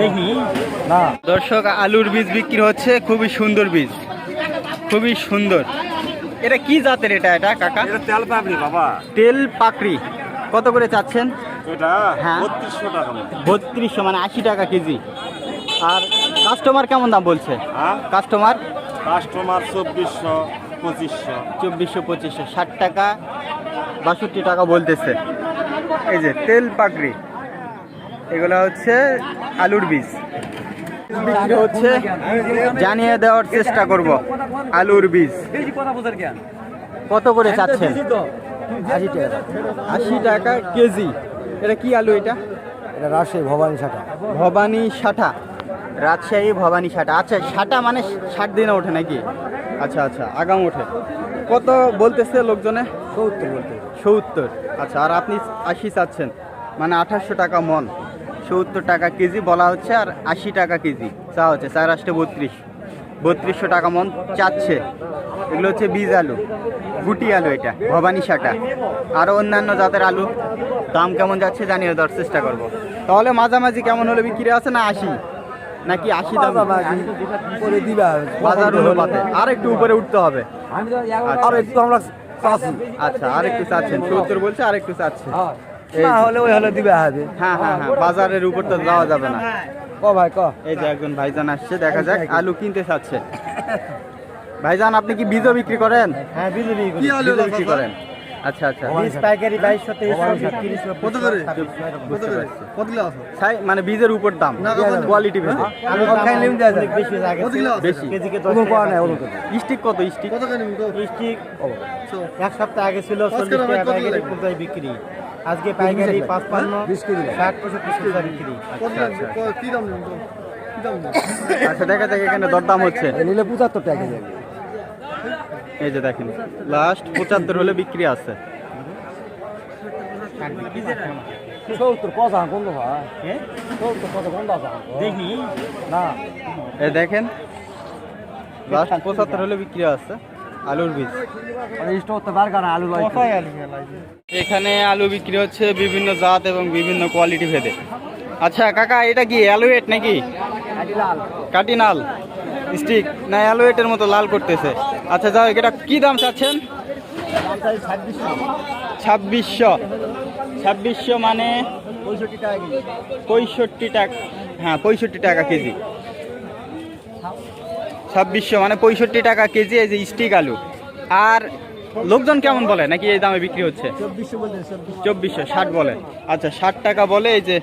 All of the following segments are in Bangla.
দেখি। না। দর্শক আলুর বীজ বিক্রি হচ্ছে খুবই সুন্দর বীজ। খুবই সুন্দর। এটা কি জাতের এটা? এটা কাকা? এটা তেল পাবলি বাবা। তেল পাকড়ি কত করে চাচ্ছেন? এটা হ্যাঁ। বত্রিশশো টাকা বত্রিশশো মানে আশি টাকা কেজি। আর কাস্টমার কেমন দাম বলছে? হ্যাঁ? কাস্টমার কাস্টমার চব্বিশশো পঁচিশশো। চব্বিশশো পঁচিশশো ষাট টাকা বাষট্টি টাকা বলতেছে। এই যে তেল পাকড়ি এগুলো হচ্ছে আলুর বীজ। বিক্রি হচ্ছে জানিয়ে দেওয়ার চেষ্টা করব আলুর বীজ। কত করে চাচ্ছেন? আশি টাকা। আশি টাকা কেজি। এটা কি আলু এটা? এটা রাজশাহী ভবানী শাখা। ভবানী সাঠা রাজশাহী ভবানী সাঠা আচ্ছা সাঠা মানে ষাট দিনে ওঠে নাকি? আচ্ছা আচ্ছা আগাম ওঠে। কত বলতেছে লোকজনে? সত্তর বলতে। সত্তর। আচ্ছা আর আপনি আশি চাচ্ছেন। মানে আঠাশশো টাকা মন। সত্তর টাকা কেজি বলা হচ্ছে আর আশি টাকা কেজি চা হচ্ছে। চার আসতে বত্রিশ। বত্রিশশো টাকা মন চাচ্ছে। এগুলো হচ্ছে বীজ আলু গুটি আলু এটা ভবানী সাটা আরও অন্যান্য জাতের আলু দাম কেমন যাচ্ছে জানিয়ে দেওয়ার চেষ্টা করব। তাহলে মাঝামাঝি কেমন হলে বিক্রি আছে না আশি? নাকি আশি দাম? করে দিবা? বাজার অনুপাতে। আর একটু উপরে উঠতে হবে। আর একটু আমরা চাষি। আচ্ছা আর একটু চাচ্ছেন সত্তর বলছে আর একটু চাচ্ছে এই না হলে ওই হলে দিবা হবে হ্যাঁ হ্যাঁ হ্যাঁ বাজারের উপর তো যাওয়া যাবে না। ক ভাই ক? এই যে একজন ভাইজান আসছে দেখা যাক আলু কিনতে চাচ্ছে। ভাইজান আপনি কি বীজও বিক্রি করেন? হ্যাঁ বীজও বিক্রি করেন। আচ্ছা আচ্ছা। বীজ পাইকারি বাইশশো কত করে? কত কিলো আছে? ছাই মানে বীজের উপর দাম। কোয়ালিটি আমি যায়। বেশি। বেশি ওরকম স্টিক কত স্টিক স্টিক এক সপ্তাহ আগে ছিল চল্লিশ টাকা পাইকারি কোথায় বিক্রি। আজকে পাইকারি পাঁচপান্ন বিশ কেজি ষাট পঁয়ষট্টি টাকা বিক্রি। আচ্ছা আচ্ছা আচ্ছা। দেখা যাক এখানে দরদাম হচ্ছে। নিলে পঁচাত্তর টাকা কেজি। এই যে দেখেন লাস্ট পঁচাত্তর হলে বিক্রি আছে। দেখেন লাস্ট পঁচাত্তর হলে বিক্রি আছে আলুর বীজ। এখানে আলু বিক্রি হচ্ছে বিভিন্ন জাত এবং বিভিন্ন কোয়ালিটি ভেদে। আচ্ছা কাকা এটা কি অ্যালোয়েট নাকি? কাটিনাল। স্টিক না অ্যালোয়েটের মতো লাল করতেছে। আচ্ছা যাও এটা কি দাম চাচ্ছেন? ছাব্বিশশো। ছাব্বিশশো মানে পঁয়ষট্টি টাকা হ্যাঁ পঁয়ষট্টি টাকা কেজি। ছাব্বিশশো মানে পঁয়ষট্টি টাকা কেজি এই যে স্টিক আলু। আর লোকজন কেমন বলে? নাকি এই দামে বিক্রি হচ্ছে? চব্বিশশো ষাট বলে। আচ্ছা ষাট টাকা বলে এই যে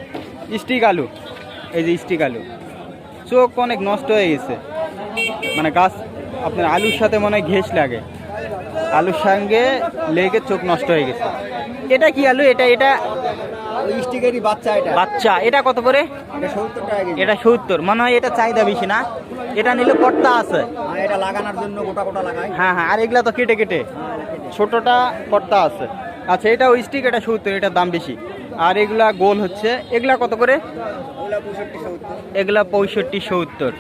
স্টিক আলু। এই যে স্টিক আলু। চোখ অনেক নষ্ট হয়ে গেছে। মানে গাছ আপনার আলুর সাথে মনে হয় ঘেস লাগে। আলুর সঙ্গে লেগে চোখ নষ্ট হয়ে গেছে। এটা কি আলু? এটা এটা স্টিকেরই বাচ্চা এটা। বাচ্চা। এটা কত করে? এটা সত্তর এটা মনে হয় এটা চাহিদা বেশি না? এটা নিলে কর্তা আছে। এটা লাগানোর জন্য গোটা গোটা লাগাই। হ্যাঁ হ্যাঁ আর এগুলা তো কেটে কেটে। ছোটটা কর্তা আছে। আচ্ছা এটা ওই স্টিক এটা সত্তর এটার দাম বেশি। আর এগুলা গোল হচ্ছে। এগুলা কত করে? এগুলা পঁয়ষট্টি সত্তর।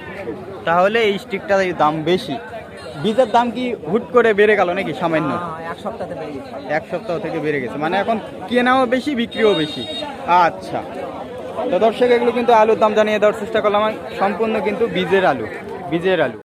তাহলে এই স্টিকটার দাম বেশি। বীজের দাম কি হুট করে বেড়ে গেল নাকি সামান্য? এক সপ্তাহে এক সপ্তাহ থেকে বেড়ে গেছে। মানে এখন কেনাও বেশি বিক্রিও বেশি। আচ্ছা। তো দর্শক এগুলো কিন্তু আলুর দাম জানিয়ে দেওয়ার চেষ্টা করলাম। সম্পূর্ণ কিন্তু বীজের আলু বীজের আলু।